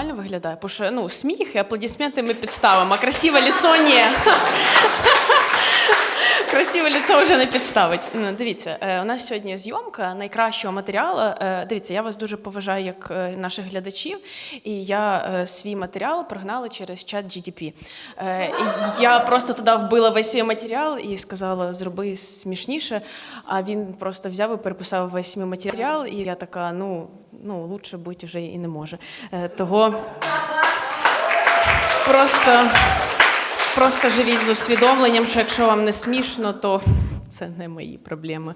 нормально виглядає? Бо що ну, сміх і аплодисменти ми підставимо, а красиве лицо ні. Красиве лицо вже не підставить. Ну, дивіться, е, у нас сьогодні зйомка найкращого матеріалу. Е, Дивіться, я вас дуже поважаю як е, наших глядачів, і я свій матеріал прогнала через чат GDP. Я просто туди вбила весь свій матеріал і сказала, зроби смішніше. А він просто взяв і переписав весь мій матеріал, і я така, ну, ну лучше бути вже і не може. Того просто. Просто живіть з усвідомленням, що якщо вам не смішно, то це не мої проблеми.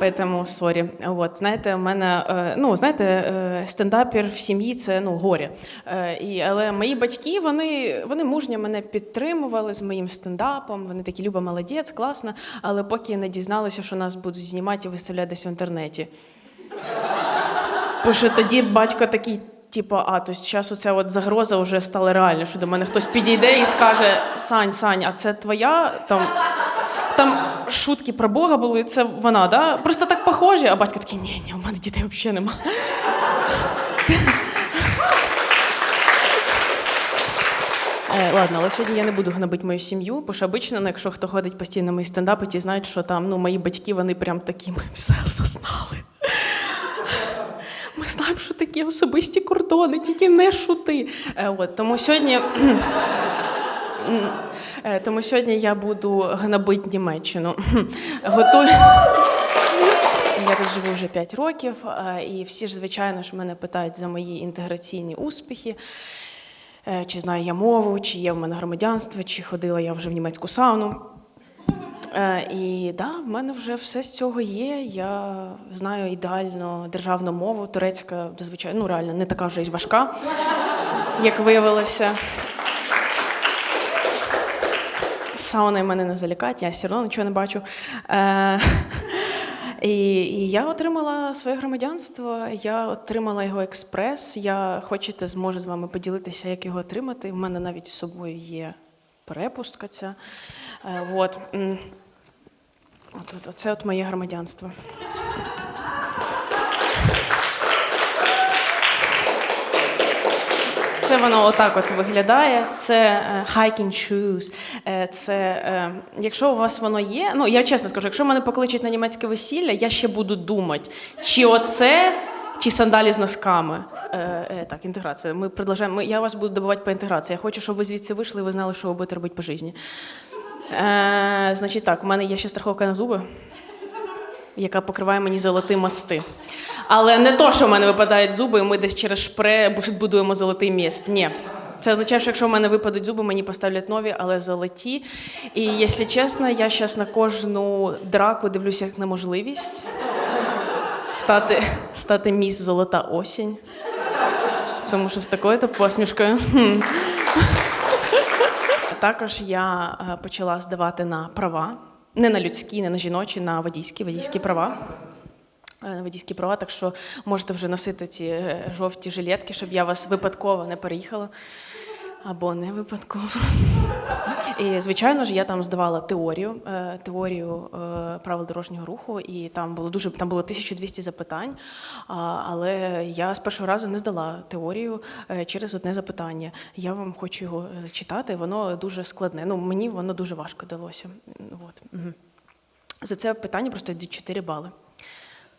Поэтому сорі. От знаєте, у мене е, ну знаєте, е, стендапер в сім'ї це ну горе. Е, І але мої батьки вони, вони мужньо мене підтримували з моїм стендапом. Вони такі Люба, молодець, класно. Але поки не дізналися, що нас будуть знімати і виставляти десь в інтернеті. Бо що тоді батько такий, типу, а, то зараз оця от загроза вже стала реальною, що до мене хтось підійде і скаже: Сань, Сань, а це твоя там. Там шутки про Бога були, це вона, да? Просто так похожі, а батько такий, ні, ні, у мене дітей взагалі нема. Е, ладно, але сьогодні я не буду гнобити мою сім'ю, бо що обично, ну, якщо хто ходить постійно на мої стендапи, ті знають, що там ну, мої батьки вони прям такі, ми все осознали. Ми знаємо, що такі особисті кордони, тільки не шути. Е, от, тому сьогодні. Е, Тому сьогодні я буду гнобити Німеччину. Готую. Я тут живу вже 5 років, е, і всі ж, звичайно ж, мене питають за мої інтеграційні успіхи. Чи знаю я мову, чи є в мене громадянство, чи ходила я вже в німецьку сауну. Е, І да, в мене вже все з цього є. Я знаю ідеально державну мову. Турецька, звичайно, ну реально не така вже й важка, як виявилося. Сауни мене не залякать, я все одно нічого не бачу. Е, і, і я отримала своє громадянство, я отримала його експрес. Я хочете, зможу з вами поділитися, як його отримати. У мене навіть з собою є перепустка ця. Е, вот. От, от, оце от моє громадянство. Це воно отак от виглядає. Це е, hiking shoes. Е, Це е, якщо у вас воно є. Ну я чесно скажу, якщо мене покличуть на німецьке весілля, я ще буду думати, чи оце, чи сандалі з носками. Так, інтеграція. Ми продовжуємо. Я вас буду добувати по інтеграції. Я хочу, щоб ви звідси вийшли і ви знали, що ви будете робити по житті. Е, Значить, так, у мене є ще страховка на зуби, яка покриває мені золоті мости. Але не то, що в мене випадають зуби, і ми десь через шпре будуємо золотий міст. Ні. Це означає, що якщо в мене випадуть зуби, мені поставлять нові, але золоті. І якщо чесно, я зараз на кожну драку дивлюся як на можливість стати, стати міс золота осінь. Тому що з такою то посмішкою. Також я е, почала здавати на права, не на людські, не на жіночі, на водійські, водійські права. Е, водійські права, так що можете вже носити ці е, жовті жилетки, щоб я вас випадково не переїхала. Або не випадково. І, звичайно ж, я там здавала теорію, е, теорію е, правил дорожнього руху, і там було дуже там було 1200 запитань. Але я з першого разу не здала теорію е, через одне запитання. Я вам хочу його зачитати. Воно дуже складне. Ну мені воно дуже важко далося. От. За це питання просто йдуть 4 бали.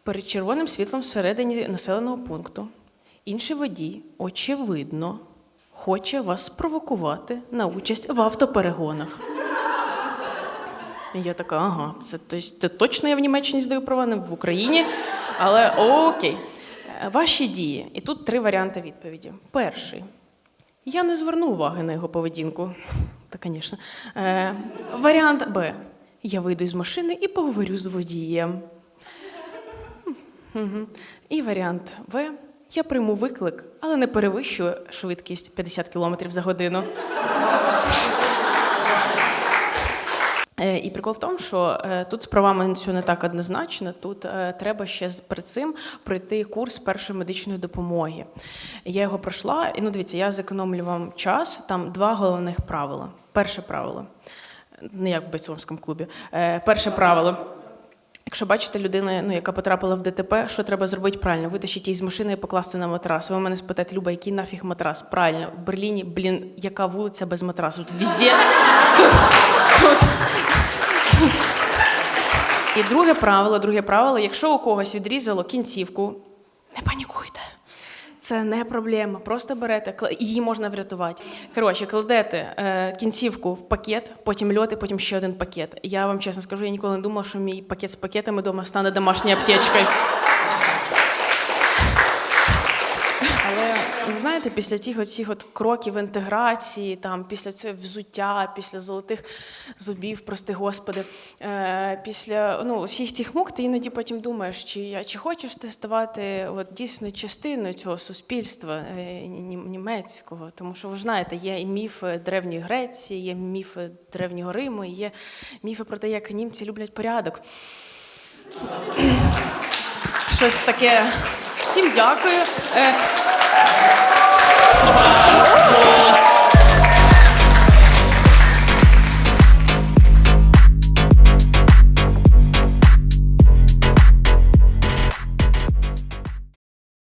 Перед червоним світлом всередині населеного пункту інший водій, очевидно, хоче вас спровокувати на участь в автоперегонах. І я така, ага, це, то есть, це точно я в Німеччині здаю права, не в Україні. Але окей. Ваші дії. І тут три варіанти відповіді. Перший. Я не зверну уваги на його поведінку. Та, звісно. Е, варіант Б. Я вийду з машини і поговорю з водієм. Мгм. І варіант В. Я прийму виклик, але не перевищую швидкість 50 км за годину. Е, І прикол в тому, що е, тут з правами все не так однозначно. Тут е, треба ще перед цим пройти курс першої медичної допомоги. Я його пройшла, і ну дивіться, я зекономлю вам час. Там два головних правила. Перше правило, не як в бойцовському клубі. Перше правило. Якщо бачите людину, ну, яка потрапила в ДТП, що треба зробити правильно? Витащити її з машини і покласти на матрас. Ви мене спитаєте, Люба, який нафіг матрас? Правильно, в Берліні, блін, яка вулиця без матрасу? Тут везде. Тут, тут, тут. І друге правило, друге правило, якщо у когось відрізало кінцівку, не панікуйте. Це не проблема. Просто берете, її можна врятувати. Коротше, кладете е, кінцівку в пакет, потім льоти, потім ще один пакет. Я вам чесно скажу, я ніколи не думала, що мій пакет з пакетами вдома стане домашньою аптечкою. Ви знаєте, після тих оцих от кроків інтеграції, там, після цього взуття, після золотих зубів, прости господи, е, після ну, всіх цих мук, ти іноді потім думаєш, чи, чи хочеш ти ставати от, дійсно частиною цього суспільства е, німецького. Тому що ви ж знаєте, є і міфи Древньої Греції, є міфи Древнього Риму, і є міфи про те, як німці люблять порядок. Щось таке. Всім дякую. Come on.